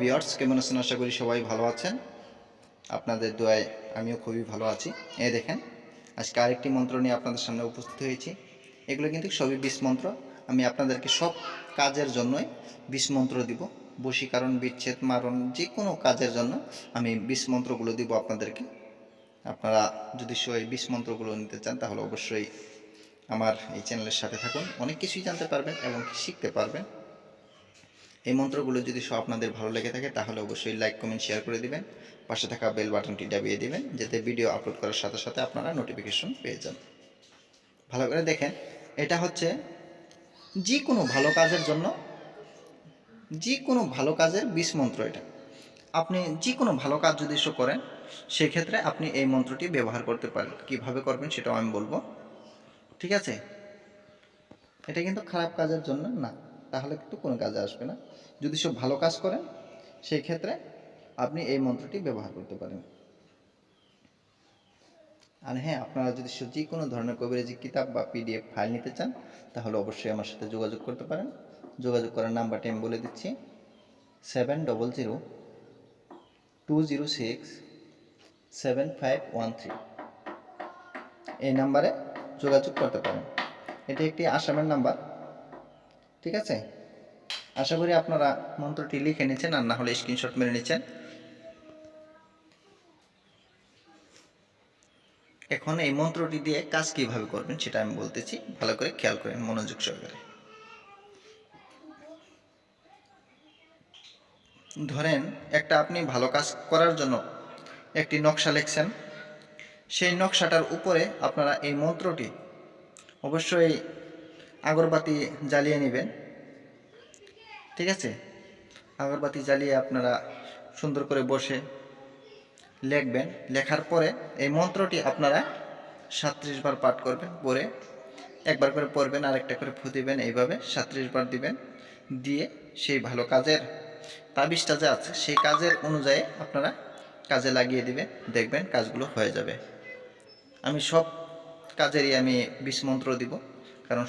Viewers কেমন আছেন? আশা করি সবাই ভালো আছেন। আপনাদের দোয়ায় আমিও খুবই ভালো আছি। এ দেখেন, আজকে আরেকটি মন্ত্র নিয়ে আপনাদের সামনে উপস্থিত হয়েছি। এগুলো কিন্তু সবই বিষ মন্ত্র। আমি আপনাদেরকে সব কাজের জন্যই বিষ মন্ত্র দিব। বশীকরণ, বিচ্ছেদ, মারণ, যে কোনো কাজের জন্য আমি বিষ মন্ত্রগুলো দিব আপনাদেরকে। আপনারা যদি সেই বিষ মন্ত্রগুলো নিতে চান, তাহলে অবশ্যই আমার এই চ্যানেলের সাথে থাকুন। অনেক কিছুই জানতে পারবেন এবং শিখতে পারবেন। এই মন্ত্রগুলো যদি সব আপনাদের ভালো লেগে থাকে, তাহলে অবশ্যই লাইক কমেন্ট শেয়ার করে দিবেন। পাশে থাকা বেল বাটনটি দাবিয়ে দিবেন, যাতে ভিডিও আপলোড করার সাথে সাথে আপনারা নোটিফিকেশন পেয়ে যান। ভালো করে দেখেন, এটা হচ্ছে যে কোনো ভালো কাজের জন্য যে কোনো ভালো কাজের বিষ মন্ত্র এটা। আপনি যে কোনো ভালো কাজ যদি শো করেন, সেক্ষেত্রে আপনি এই মন্ত্রটি ব্যবহার করতে পারেন। কীভাবে করবেন সেটাও আমি বলব। ঠিক আছে? এটা কিন্তু খারাপ কাজের জন্য না। তাহলে কিন্তু কোনো কাজে আসবে না। যদি সব ভালো কাজ করেন সেই ক্ষেত্রে আপনি এই মন্ত্রটি ব্যবহার করতে পারেন। আর হ্যাঁ আপনারা যদি যে কোনো ধরনের কবিরাজি কিতাব বা পিডিএফ ফাইল নিতে চান, তাহলে অবশ্যই আমার সাথে যোগাযোগ করতে পারেন। যোগাযোগ করার নাম্বারটি আমি বলে দিচ্ছি। Seven double zero two zero six seven five one three. এই নাম্বারে যোগাযোগ করতে পারেন। এটি একটি আসামের নাম্বার। ঠিক আছে? আশা করি আপনারা মন্ত্রটি লিখে নিচ্ছেন আর না হলে স্ক্রিনশট মেরে নিচ্ছেন এখন এই মন্ত্রটি দিয়ে কাজ কীভাবে করবেন সেটা আমি বলতেছি। ভালো করে খেয়াল করেন মনোযোগ সহকারে। ধরেন একটা আপনি ভালো কাজ করার জন্য একটি নকশা লিখছেন। সেই নকশাটার উপরে আপনারা এই মন্ত্রটি অবশ্যই আগরবাতি জ্বালিয়ে নেবেন। ঠিক আছে? আগরবাতি জ্বালিয়ে আপনারা সুন্দর করে বসে লিখবেন। লেখার পরে এই মন্ত্রটি আপনারা সাতত্রিশ বার পাঠ করবেন পরে একবার করে পড়বেন আর একটা করে ফু দিবেন, এইভাবে সাতত্রিশ বার দিবেন। দিয়ে সেই ভালো কাজের তাবিজটা যে আছে, সেই কাজের অনুযায়ী আপনারা কাজে লাগিয়ে দিবেন, দেখবেন কাজগুলো হয়ে যাবে। আমি সব কাজেরই আমি বিষ মন্ত্র দিব, কারণ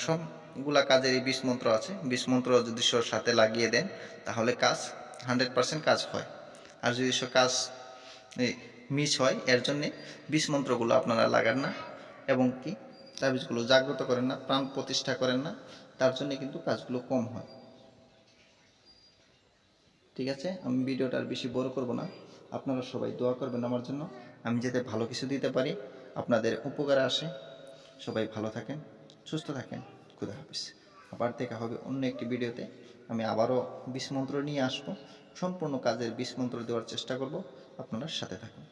সবগুলা কাজেরই বিষ মন্ত্র আছে। বিষ মন্ত্র যদি সব সাথে লাগিয়ে দেন, তাহলে কাজ হান্ড্রেড পার্সেন্ট কাজ হয়। আর যদি সব কাজ মিস হয়, এর জন্যে বিষ মন্ত্রগুলো আপনারা লাগান না। এবং কি, তাবিজগুলো জাগ্রত করেন না, প্রাণ প্রতিষ্ঠা করেন না, তার জন্য কিন্তু কাজগুলো কম হয়। ঠিক আছে? আমি ভিডিওটা আর বেশি বড় করব না। আপনারা সবাই দোয়া করবেন আমার জন্য। আমি যাতে ভালো কিছু দিতে পারি, আপনাদের উপকারে আসে। সবাই ভালো থাকেন, সুস্থ থাকেন। খুদা হাফিজ আবার দেখা হবে অন্য একটি ভিডিওতে। আমি আবারও বিষ মন্ত্র নিয়ে আসব। সম্পূর্ণ কাজের বিষ মন্ত্র দেওয়ার চেষ্টা করব। আপনারা সাথে থাকুন।